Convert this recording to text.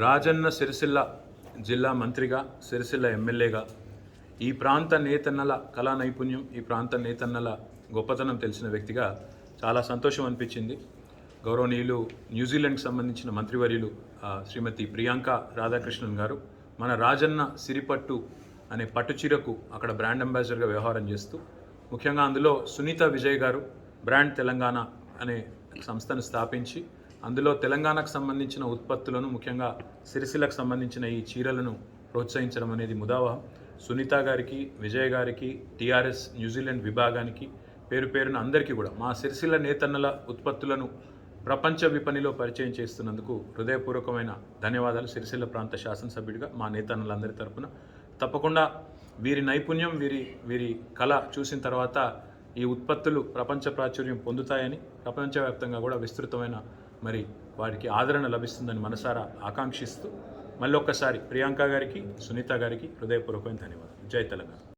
రాజన్న సిరిసిల్ల జిల్లా మంత్రిగా సిరిసిల్ల ఎమ్మెల్యేగా ఈ ప్రాంత నేతన్నల కళా నైపుణ్యం ఈ ప్రాంత నేతన్నల గొప్పతనం తెలిసిన వ్యక్తిగా చాలా సంతోషం అనిపించింది. గౌరవనీయులు న్యూజిలాండ్కి సంబంధించిన మంత్రివర్యులు శ్రీమతి ప్రియాంక రాధాకృష్ణన్ గారు మన రాజన్న సిరిపట్టు అనే పట్టు చీరకు అక్కడ బ్రాండ్ అంబాసిడర్గా వ్యవహారం చేస్తూ ముఖ్యంగా అందులో సునీత విజయ్ గారు బ్రాండ్ తెలంగాణ అనే సంస్థను స్థాపించి అందులో తెలంగాణకు సంబంధించిన ఉత్పత్తులను ముఖ్యంగా సిరిసిలకు సంబంధించిన ఈ చీరలను ప్రోత్సహించడం అనేది ముదావహం. సునీత గారికి విజయ్ గారికి టీఆర్ఎస్ న్యూజిలాండ్ విభాగానికి పేరు పేరున అందరికీ కూడా మా సిరిసిల్ల నేతన్నల ఉత్పత్తులను ప్రపంచ విపణిలో పరిచయం చేస్తున్నందుకు హృదయపూర్వకమైన ధన్యవాదాలు సిరిసిల్ల ప్రాంత శాసనసభ్యుడిగా మా నేతన్నలందరి తరపున. తప్పకుండా వీరి నైపుణ్యం వీరి వీరి కళ చూసిన తర్వాత ఈ ఉత్పత్తులు ప్రపంచ ప్రాచుర్యం పొందుతాయని ప్రపంచవ్యాప్తంగా కూడా విస్తృతమైన మరి వారికి ఆదరణ లభిస్తుందని మనసారా ఆకాంక్షిస్తూ మళ్ళొక్కసారి ప్రియాంక గారికి సునీత గారికి హృదయపూర్వకమైన ధన్యవాదాలు. జై తెలంగాణ.